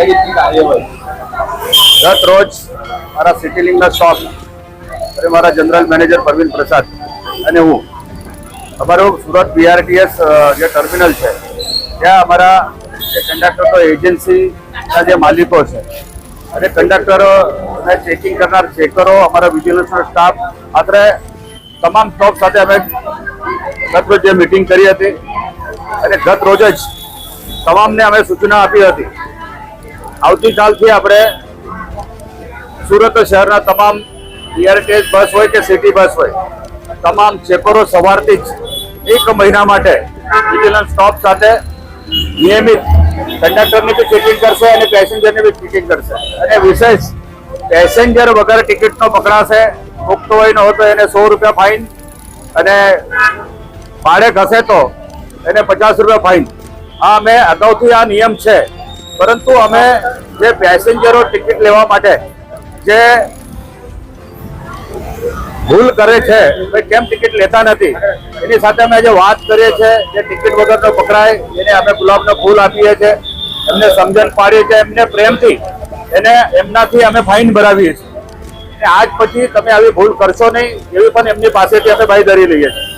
કઈ રીતની હોય. ગત રોજ મારા સિટીલિંગના સ્ટોક અને મારા જનરલ મેનેજર પરવીન પ્રસાદ અને હું, અમારું સુરત બીઆરટીએસ જે ટર્મિનલ છે, ત્યાં અમારા જે કંડક્ટર એજન્સીના જે માલિકો છે, અને કંડક્ટરો અને ચેકિંગ કરનાર ચેકરો અમારા વિજિલન્સનો સ્ટાફ આખરે તમામ સ્ટોક સાથે અમે ગત રોજ જે મિટિંગ કરી હતી, અને ગત રોજ જ તમામને અમે સૂચના આપી હતી આવતીકાલથી આપણે સુરત શહેરના તમામ બીઆરટીએસ બસ હોય કે સિટી બસ હોય, તમામ ચેકરો સવારથી જ એક મહિના માટે વિજિલન્સ સ્ટોપ સાથે નિયમિત કંડક્ટરની બી ચેકિંગ કરશે અને પેસેન્જરની બી ચેકિંગ કરશે. અને વિશેષ પેસેન્જર વગર ટિકિટનો પકડાશે પુખ્તો હોય ન હોય તો એને સો રૂપિયા ફાઇન અને ભાડે ઘસે તો એને પચાસ રૂપિયા ફાઇન. આ અમે અગાઉથી આ નિયમ છે. પરંતુ અમે જે પેસેન્જરો ટિકિટ લેવા માટે જે ભૂલ કરે છે, ભાઈ કેમ ટિકિટ લેતા નથી? એની સાથે અમે જે વાત કરીએ છીએ, જે ટિકિટ વગરનો પકડાય, એને અમે ગુલાબનો ફૂલ આપીએ છીએ, એમને સમજણ પાડીએ છીએ, એમને પ્રેમથી એને એમનાથી અમે ફાઇન ભરાવીએ છીએ. અને આજ પછી તમે આવી ભૂલ કરશો નહીં, એવી પણ એમની પાસેથી અમે બાંયધરી લઈએ છીએ.